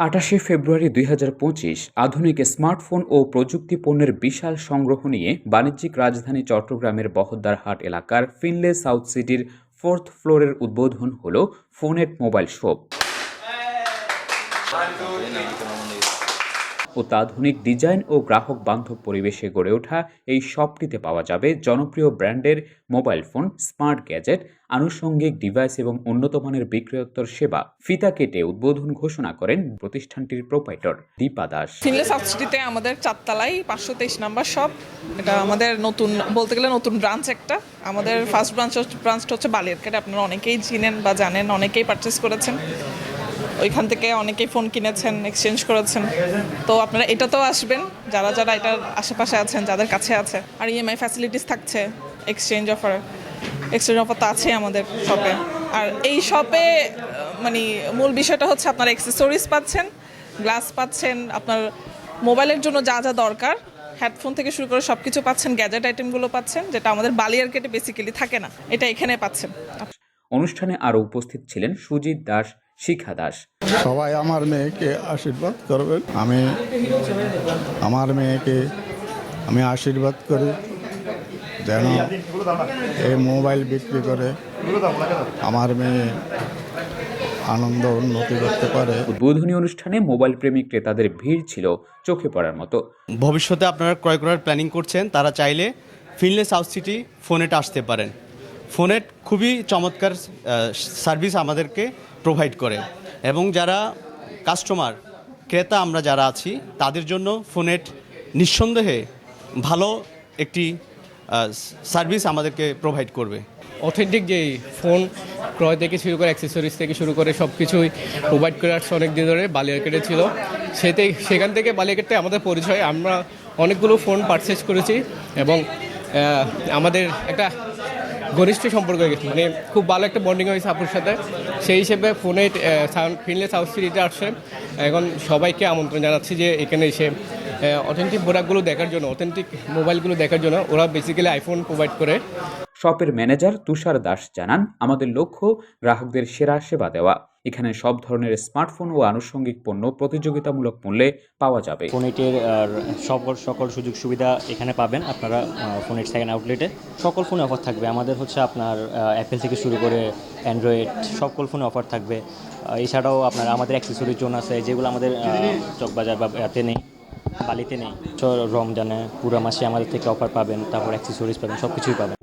আটাশে ফেব্রুয়ারি দুই হাজার পঁচিশ আধুনিক স্মার্টফোন ও প্রযুক্তি পণ্যের বিশাল সংগ্রহ নিয়ে বাণিজ্যিক রাজধানী চট্টগ্রামের বহদ্দারহাট এলাকার ফিনলে সাউথ সিটির ফোর্থ ফ্লোরের উদ্বোধন হল ফোনেট মোবাইল শপ। অত্যাধুনিক ডিজাইন ও গ্রাহক বান্ধব পরিবেশে গড়ে ওঠা এই শপটিতে পাওয়া যাবে জনপ্রিয় ব্র্যান্ডের মোবাইল ফোন, স্মার্ট গ্যাজেট, আনুষঙ্গিক ডিভাইস এবং উন্নত মানের বিক্রয়োত্তর সেবা। ফিতা কেটে উদ্বোধন ঘোষণা করেন প্রতিষ্ঠানটির প্রোপাইটর দীপা দাস। সাউথ সিটিতে আমাদের চারতলায় পাঁচশো তেইশ নাম্বার শপ। এটা আমাদের নতুন, বলতে গেলে নতুন ব্রাঞ্চ একটা। আমাদের ফার্স্ট ব্রাঞ্চ ব্রাঞ্চটা হচ্ছে বালিয়ারকেটে। আপনারা অনেকেই চিনেন বা জানেন, অনেকেই পারচেস করেছেন। ওইখান থেকে অনেকেই ফোন কিনেছেন এক্সচেঞ্জ করেছেন। তো আপনারা এটাতেও আসবেন, যারা যারা এটার আশেপাশে আছেন, যাদের কাছে আছে। আর ইএমআই ফ্যাসিলিটিস থাকছে এক্সচেঞ্জ অফার এক্সচেঞ্জ অফার তো আছেই আমাদের শপে আর এই শপে মানে মূল বিষয়টা হচ্ছে আপনারা অ্যাক্সেসরিজ পাচ্ছেন গ্লাস পাচ্ছেন, আপনার মোবাইলের জন্য যা যা দরকার। হেডফোন থেকে শুরু করে সব কিছু পাচ্ছেন গ্যাজেট আইটেমগুলো পাচ্ছেন, যেটা আমাদের বালিয়ারকেটে বেসিক্যালি থাকে না। এটা এখানে পাচ্ছেন। অনুষ্ঠানে আরও উপস্থিত ছিলেন সুজিত দাস শিখা দাস। সবাই আমার মেয়েকে আশীর্বাদ করবেন। আমি আমার মেয়েকে আমি আশীর্বাদ করি যেন এই মোবাইল বিক্রি করে আমার মেয়ে আনন্দ উন্নতি করতে পারে। উদ্বোধনী অনুষ্ঠানে মোবাইল প্রেমী ক্রেতাদের ভিড় ছিল চোখে পড়ার মতো। ভবিষ্যতে আপনারা ক্রয় করার প্ল্যানিং করছেন তারা চাইলে ফিনলে সাউথ সিটি ফোনেট আসতে পারেন। ফোনেট খুবই চমৎকার সার্ভিস আমাদেরকে প্রোভাইড করে। এবং যারা কাস্টমার ক্রেতা আমরা যারা আছি, তাদের জন্য ফোনেট নিঃসন্দেহে ভালো একটি সার্ভিস আমাদেরকে প্রোভাইড করবে। অথেন্টিক যে ফোন ক্রয় থেকে শুরু করে অ্যাক্সেসরিজ থেকে শুরু করে সব কিছুই প্রোভাইড করে আসছে অনেক দিন ধরে, বালিয়ারকেটে ছিল। সেতে, সেখান থেকে বালিয়ারকেটে আমাদের পরিচয়, আমরা অনেকগুলো ফোন পারচেস করেছি এবং আমাদের একটা ঘনিষ্ঠ সম্পর্ক হয়ে গেছে। মানে খুব ভালো একটা বন্ডিং হয়েছে আপুর সাথে। সেই হিসেবে ফোনে ফিনলে সাউথ সিটিতে আসছে। এখন সবাইকে আমন্ত্রণ জানাচ্ছি যে এখানে এসে অথেন্টিক প্রোডাক্টগুলো দেখার জন্য অথেন্টিক মোবাইলগুলো দেখার জন্য ওরা বেসিক্যালি আইফোন প্রোভাইড করে। শপের ম্যানেজার তুষার দাস জানান, আমাদের লক্ষ্য গ্রাহকদের সেরা সেবা দেওয়া। এখানে সব ধরনের স্মার্টফোন ও আনুষঙ্গিক পণ্য প্রতিযোগিতামূলক মূল্যে পাওয়া যাবে। ফোনেটের সকল সকল সুযোগ সুবিধা এখানে পাবেন আপনারা ফোনেট সেকেন্ড আউটলেটে সকল ফোনে অফার থাকবে। আমাদের হচ্ছে আপনার অ্যাপেল থেকে শুরু করে অ্যান্ড্রয়েড সকল ফোনে অফার থাকবে। এছাড়াও আপনার আমাদের অ্যাক্সেসরিজ জোন আছে, যেগুলো আমাদের চকবাজার বা এতে নেই, বালিতে নেই। রমজানে পুরো মাসে আমাদের থেকে অফার পাবেন, তারপর অ্যাক্সেসরিজ পাবেন সব কিছুই পাবেন।